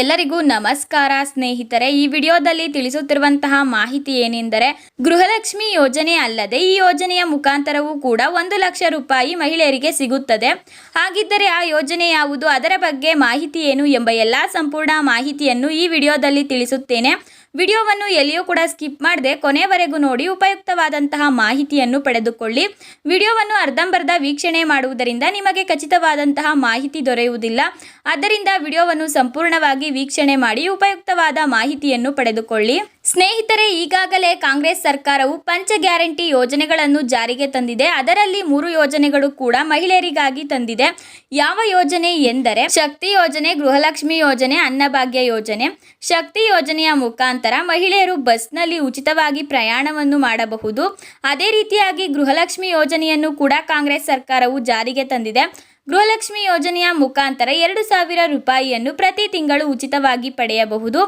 ಎಲ್ಲರಿಗೂ ನಮಸ್ಕಾರ ಸ್ನೇಹಿತರೆ, ಈ ವಿಡಿಯೋದಲ್ಲಿ ತಿಳಿಸುತ್ತಿರುವಂತಹ ಮಾಹಿತಿ ಏನೆಂದರೆ, ಗೃಹಲಕ್ಷ್ಮಿ ಯೋಜನೆ ಅಲ್ಲದೆ ಈ ಯೋಜನೆಯ ಮುಖಾಂತರವೂ ಕೂಡ ಒಂದು ಲಕ್ಷ ರೂಪಾಯಿ ಮಹಿಳೆಯರಿಗೆ ಸಿಗುತ್ತದೆ. ಹಾಗಿದ್ದರೆ ಆ ಯೋಜನೆ ಯಾವುದು? ಅದರ ಬಗ್ಗೆ ಮಾಹಿತಿ ಏನು ಎಂಬ ಎಲ್ಲ ಸಂಪೂರ್ಣ ಮಾಹಿತಿಯನ್ನು ಈ ವಿಡಿಯೋದಲ್ಲಿ ತಿಳಿಸುತ್ತೇನೆ. ವಿಡಿಯೋವನ್ನು ಎಲ್ಲಿಯೂ ಕೂಡ ಸ್ಕಿಪ್ ಮಾಡದೆ ಕೊನೆವರೆಗೂ ನೋಡಿ ಉಪಯುಕ್ತವಾದಂತಹ ಮಾಹಿತಿಯನ್ನು ಪಡೆದುಕೊಳ್ಳಿ. ವಿಡಿಯೋವನ್ನು ಅರ್ಧಂಬರ್ಧ ವೀಕ್ಷಣೆ ಮಾಡುವುದರಿಂದ ನಿಮಗೆ ಖಚಿತವಾದಂತಹ ಮಾಹಿತಿ ದೊರೆಯುವುದಿಲ್ಲ. ಆದ್ದರಿಂದ ವಿಡಿಯೋವನ್ನು ಸಂಪೂರ್ಣವಾಗಿ ವೀಕ್ಷಣೆ ಮಾಡಿ ಉಪಯುಕ್ತವಾದ ಮಾಹಿತಿಯನ್ನು ಪಡೆದುಕೊಳ್ಳಿ. ಸ್ನೇಹಿತರೆ, ಈಗಾಗಲೇ ಕಾಂಗ್ರೆಸ್ ಸರ್ಕಾರವು ಪಂಚ ಗ್ಯಾರಂಟಿ ಯೋಜನೆಗಳನ್ನು ಜಾರಿಗೆ ತಂದಿದೆ. ಅದರಲ್ಲಿ ಮೂರು ಯೋಜನೆಗಳು ಕೂಡ ಮಹಿಳೆಯರಿಗಾಗಿ ತಂದಿದೆ. ಯಾವ ಯೋಜನೆ ಎಂದರೆ ಶಕ್ತಿ ಯೋಜನೆ, ಗೃಹಲಕ್ಷ್ಮಿ ಯೋಜನೆ, ಅನ್ನಭಾಗ್ಯ ಯೋಜನೆ. ಶಕ್ತಿ ಯೋಜನೆಯ ಮುಖಾಂತರ ಮಹಿಳೆಯರು ಬಸ್ನಲ್ಲಿ ಉಚಿತವಾಗಿ ಪ್ರಯಾಣವನ್ನು ಮಾಡಬಹುದು. ಅದೇ ರೀತಿಯಾಗಿ ಗೃಹಲಕ್ಷ್ಮಿ ಯೋಜನೆಯನ್ನು ಕೂಡ ಕಾಂಗ್ರೆಸ್ ಸರ್ಕಾರವು ಜಾರಿಗೆ ತಂದಿದೆ. ಗೃಹಲಕ್ಷ್ಮಿ ಯೋಜನೆಯ ಮುಖಾಂತರ ಎರಡು ಸಾವಿರ ರೂಪಾಯಿಯನ್ನು ಪ್ರತಿ ತಿಂಗಳು ಉಚಿತವಾಗಿ ಪಡೆಯಬಹುದು.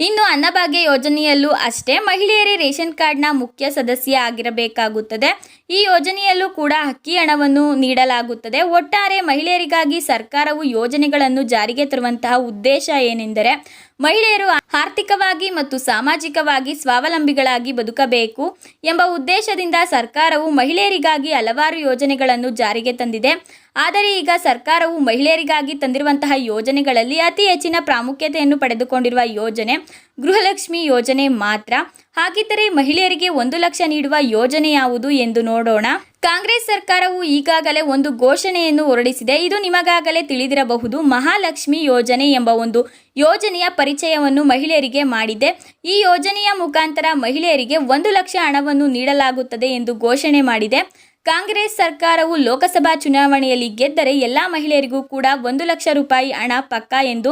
ಇನ್ನು ಅನ್ನಭಾಗ್ಯ ಯೋಜನೆಯಲ್ಲೂ ಅಷ್ಟೇ ಮಹಿಳೆಯರೇ ರೇಷನ್ ಕಾರ್ಡ್ನ ಮುಖ್ಯ ಸದಸ್ಯ ಆಗಿರಬೇಕಾಗುತ್ತದೆ. ಈ ಯೋಜನೆಯಲ್ಲೂ ಕೂಡ ಅಕ್ಕಿ ಹಣವನ್ನು ನೀಡಲಾಗುತ್ತದೆ. ಒಟ್ಟಾರೆ ಮಹಿಳೆಯರಿಗಾಗಿ ಸರ್ಕಾರವು ಯೋಜನೆಗಳನ್ನು ಜಾರಿಗೆ ತರುವಂತಹ ಉದ್ದೇಶ ಏನೆಂದರೆ ಮಹಿಳೆಯರು ಆರ್ಥಿಕವಾಗಿ ಮತ್ತು ಸಾಮಾಜಿಕವಾಗಿ ಸ್ವಾವಲಂಬಿಗಳಾಗಿ ಬದುಕಬೇಕು ಎಂಬ ಉದ್ದೇಶದಿಂದ ಸರ್ಕಾರವು ಮಹಿಳೆಯರಿಗಾಗಿ ಹಲವಾರು ಯೋಜನೆಗಳನ್ನು ಜಾರಿಗೆ ತಂದಿದೆ. ಆದರೆ ಈಗ ಸರ್ಕಾರವು ಮಹಿಳೆಯರಿಗಾಗಿ ತಂದಿರುವಂತಹ ಯೋಜನೆಗಳಲ್ಲಿ ಅತಿ ಹೆಚ್ಚಿನ ಪ್ರಾಮುಖ್ಯತೆಯನ್ನು ಪಡೆದುಕೊಂಡಿರುವ ಯೋಜನೆ ಗೃಹಲಕ್ಷ್ಮಿ ಯೋಜನೆ ಮಾತ್ರ. ಹಾಗಿದ್ದರೆ ಮಹಿಳೆಯರಿಗೆ ಒಂದು ಲಕ್ಷ ನೀಡುವ ಯೋಜನೆ ಯಾವುದು ಎಂದು ನೋಡೋಣ. ಕಾಂಗ್ರೆಸ್ ಸರ್ಕಾರವು ಈಗಾಗಲೇ ಒಂದು ಘೋಷಣೆಯನ್ನು ಹೊರಡಿಸಿದೆ. ಇದು ನಿಮಗಾಗಲೇ ತಿಳಿದಿರಬಹುದು. ಮಹಾಲಕ್ಷ್ಮಿ ಯೋಜನೆ ಎಂಬ ಒಂದು ಯೋಜನೆಯ ಪರಿಚಯವನ್ನು ಮಹಿಳೆಯರಿಗೆ ಮಾಡಿದೆ. ಈ ಯೋಜನೆಯ ಮುಖಾಂತರ ಮಹಿಳೆಯರಿಗೆ ಒಂದು ಲಕ್ಷ ಹಣವನ್ನು ನೀಡಲಾಗುತ್ತದೆ ಎಂದು ಘೋಷಣೆ ಮಾಡಿದೆ. ಕಾಂಗ್ರೆಸ್ ಸರ್ಕಾರವು ಲೋಕಸಭಾ ಚುನಾವಣೆಯಲ್ಲಿ ಗೆದ್ದರೆ ಎಲ್ಲ ಮಹಿಳೆಯರಿಗೂ ಕೂಡ ಒಂದು ಲಕ್ಷ ರೂಪಾಯಿ ಹಣ ಪಕ್ಕಾ ಎಂದು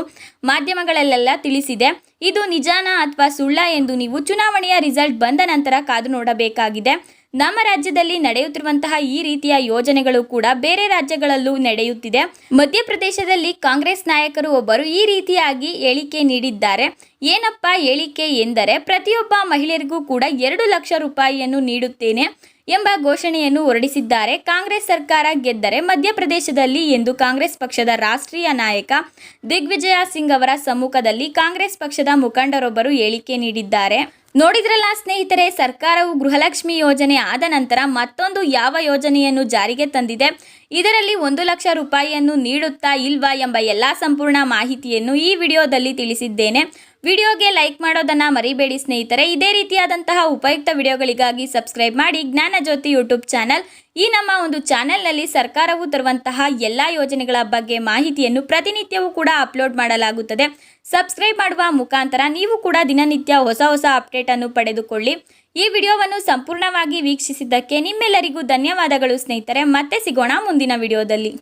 ಮಾಧ್ಯಮಗಳಲ್ಲೆಲ್ಲ ತಿಳಿಸಿದೆ. ಇದು ನಿಜಾನ ಅಥವಾ ಸುಳ್ಳ ಎಂದು ನೀವು ಚುನಾವಣೆಯ ರಿಸಲ್ಟ್ ಬಂದ ನಂತರ ಕಾದು ನೋಡಬೇಕಾಗಿದೆ. ನಮ್ಮ ರಾಜ್ಯದಲ್ಲಿ ನಡೆಯುತ್ತಿರುವಂತಹ ಈ ರೀತಿಯ ಯೋಜನೆಗಳು ಕೂಡ ಬೇರೆ ರಾಜ್ಯಗಳಲ್ಲೂ ನಡೆಯುತ್ತಿದೆ. ಮಧ್ಯಪ್ರದೇಶದಲ್ಲಿ ಕಾಂಗ್ರೆಸ್ ನಾಯಕರು ಒಬ್ಬರು ಈ ರೀತಿಯಾಗಿ ಹೇಳಿಕೆ ನೀಡಿದ್ದಾರೆ. ಏನಪ್ಪ ಹೇಳಿಕೆ ಎಂದರೆ, ಪ್ರತಿಯೊಬ್ಬ ಮಹಿಳೆಯರಿಗೂ ಕೂಡ ಎರಡು ಲಕ್ಷ ರೂಪಾಯಿಯನ್ನು ನೀಡುತ್ತೇನೆ. ಎಂಬ ಘೋಷಣೆಯನ್ನು ಹೊರಡಿಸಿದ್ದಾರೆ. ಕಾಂಗ್ರೆಸ್ ಸರ್ಕಾರ ಗೆದ್ದರೆ ಮಧ್ಯಪ್ರದೇಶದಲ್ಲಿ ಎಂದು ಕಾಂಗ್ರೆಸ್ ಪಕ್ಷದ ರಾಷ್ಟ್ರೀಯ ನಾಯಕ ದಿಗ್ವಿಜಯ ಸಿಂಗ್ ಅವರ ಸಮ್ಮುಖದಲ್ಲಿ ಕಾಂಗ್ರೆಸ್ ಪಕ್ಷದ ಮುಖಂಡರೊಬ್ಬರು ಹೇಳಿಕೆ ನೀಡಿದ್ದಾರೆ. ನೋಡಿದ್ರಲ್ಲ ಸ್ನೇಹಿತರೆ, ಸರ್ಕಾರವು ಗೃಹಲಕ್ಷ್ಮಿ ಯೋಜನೆ ಆದ ನಂತರ ಮತ್ತೊಂದು ಯಾವ ಯೋಜನೆಯನ್ನು ಜಾರಿಗೆ ತಂದಿದೆ? ಇದರಲ್ಲಿ ಒಂದು ಲಕ್ಷ ರೂಪಾಯಿಯನ್ನು ನೀಡುತ್ತಾ ಇಲ್ವಾ ಎಂಬ ಎಲ್ಲ ಸಂಪೂರ್ಣ ಮಾಹಿತಿಯನ್ನು ಈ ವಿಡಿಯೋದಲ್ಲಿ ತಿಳಿಸಿದ್ದೇನೆ. ವಿಡಿಯೋಗೆ ಲೈಕ್ ಮಾಡೋದನ್ನು ಮರಿಬೇಡಿ ಸ್ನೇಹಿತರೆ. ಇದೇ ರೀತಿಯಾದಂತಹ ಉಪಯುಕ್ತ ವಿಡಿಯೋಗಳಿಗಾಗಿ ಸಬ್ಸ್ಕ್ರೈಬ್ ಮಾಡಿ ಜ್ಞಾನಜ್ಯೋತಿ ಯೂಟ್ಯೂಬ್ ಚಾನಲ್. ಈ ನಮ್ಮ ಒಂದು ಚಾನೆಲ್ನಲ್ಲಿ ಸರ್ಕಾರವು ತರುವಂತಹ ಎಲ್ಲ ಯೋಜನೆಗಳ ಬಗ್ಗೆ ಮಾಹಿತಿಯನ್ನು ಪ್ರತಿನಿತ್ಯವೂ ಕೂಡ ಅಪ್ಲೋಡ್ ಮಾಡಲಾಗುತ್ತದೆ. ಸಬ್ಸ್ಕ್ರೈಬ್ ಮಾಡುವ ಮುಖಾಂತರ ನೀವು ಕೂಡ ದಿನನಿತ್ಯ ಹೊಸ ಹೊಸ ಅಪ್ಡೇಟನ್ನು ಪಡೆದುಕೊಳ್ಳಿ. ಈ ವಿಡಿಯೋವನ್ನು ಸಂಪೂರ್ಣವಾಗಿ ವೀಕ್ಷಿಸಿದ್ದಕ್ಕೆ ನಿಮ್ಮೆಲ್ಲರಿಗೂ ಧನ್ಯವಾದಗಳು ಸ್ನೇಹಿತರೆ. ಮತ್ತೆ ಸಿಗೋಣ ಮುಂದಿನ ವಿಡಿಯೋದಲ್ಲಿ.